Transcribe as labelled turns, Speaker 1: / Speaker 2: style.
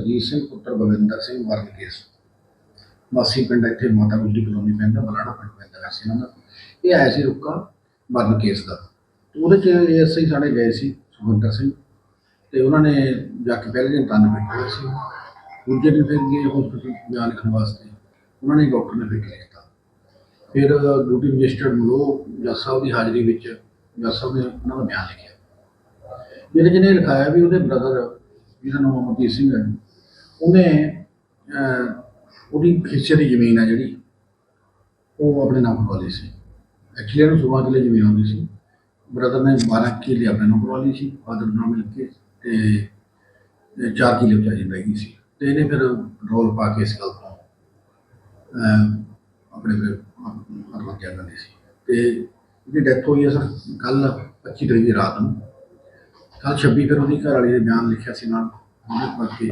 Speaker 1: ਅਜੀਤ ਸਿੰਘ, ਪੁੱਤਰ ਬਲਵਿੰਦਰ ਸਿੰਘ ਮਰਨ ਕੇਸ ਵਾਸੀ ਪਿੰਡ ਇੱਥੇ ਮਾਤਾ ਗੁਜਰੀ ਕਲੋਨੀ ਪੈਂਦਾ, ਬਲਾੜਾ ਪਿੰਡ ਪੈਂਦਾ ਵੈਸੇ ਇਹਨਾਂ ਦਾ। ਇਹ ਆਇਆ ਸੀ ਰੁੱਕਾ ਮਰਨ ਕੇਸ ਦਾ। ਤੇ ਉਹਦੇ ਚ ਐਸਆਈ ਸਾਡੇ ਗਏ ਸੀ, ਸੁਖਵਿੰਦਰ ਸਿੰਘ। ਤੇ ਉਹਨਾਂ ਨੇ ਜਾ ਕੇ ਪਹਿਲੇ ਦਿਨ ਤੰਨ ਬੈਠੇ ਹੋਏ ਸੀ। ਦੂਜੇ ਦਿਨ ਫਿਰ ਗਏ ਹਸਪੀਟਲ ਬਿਆਨ ਲਿਖਣ ਵਾਸਤੇ। ਉਹਨਾਂ ਨੇ ਡਾਕਟਰ ਨੇ ਫਿਰ ਕੀਤਾ। ਫਿਰ ਡਿਊਟੀ ਮੈਜਿਸਟਰੇਟ ਮਲੋ, ਜੱਜ ਸਾਹਿਬ ਦੀ ਹਾਜ਼ਰੀ ਵਿੱਚ, ਜੱਜ ਸਾਹਿਬ ਨੇ ਉਹਨਾਂ ਦਾ ਬਿਆਨ ਲਿਖਿਆ। ਜਿਹਨੇ ਜਿਹਨੇ ਲਿਖਾਇਆ ਵੀ ਉਹਦੇ ਬ੍ਰਦਰ ਜਿਹਦਾ ਨਾਮ ਅਮਰਜੀਤ ਸਿੰਘ ਹੈ। ਉਹਨੇ ਅਹ, ਉਹਦੀ ਹਿੱਸੇ ਦੀ ਜ਼ਮੀਨ ਆ ਜਿਹੜੀ ਉਹ ਆਪਣੇ ਨਾਮ ਕਰਵਾ ਲਈ ਸੀ। ਐਕਚੁਅਲੀ ਉਹਨੂੰ ਸੁਬਾਹ ਕਿੱਲੇ ਜ਼ਮੀਨ ਆਉਂਦੀ ਸੀ। ਬ੍ਰਦਰ ਨੇ 12 ਕਿੱਲੇ ਆਪਣੇ ਨਾਮ ਕਰਵਾ ਲਈ ਸੀ ਫਾਦਰ ਨਾਲ ਮਿਲ ਕੇ ਤੇ ਤੇ ਚਾਰ ਕਿੱਲੇ ਵਿਚਾਰੀ ਰਹਿ ਗਈ ਸੀ। ਤੇ ਇਹਨੇ ਫਿਰ ਰੋਲ ਪਾ ਕੇ ਇਸ ਗੱਲ ਤੋਂ ਅਹ, ਆਪਣੇ ਫਿਰ ਆਤਮ ਹੱਤਿਆ ਕਰ ਸੀ। ਤੇ ਇਹਦੀ ਡੈਥ ਹੋਈ ਹੈ ਸਰ ਕੱਲ 25 ਤਰੀਕ ਦੀ ਰਾਤ ਨੂੰ। ਕੱਲ 26 ਫਿਰ ਉਹਦੀ ਘਰ ਵਾਲੀ ਨੇ ਬਿਆਨ ਲਿਖਿਆ ਸੀ ਨਾਲ। ਉਹਦੇ ਕਰਕੇ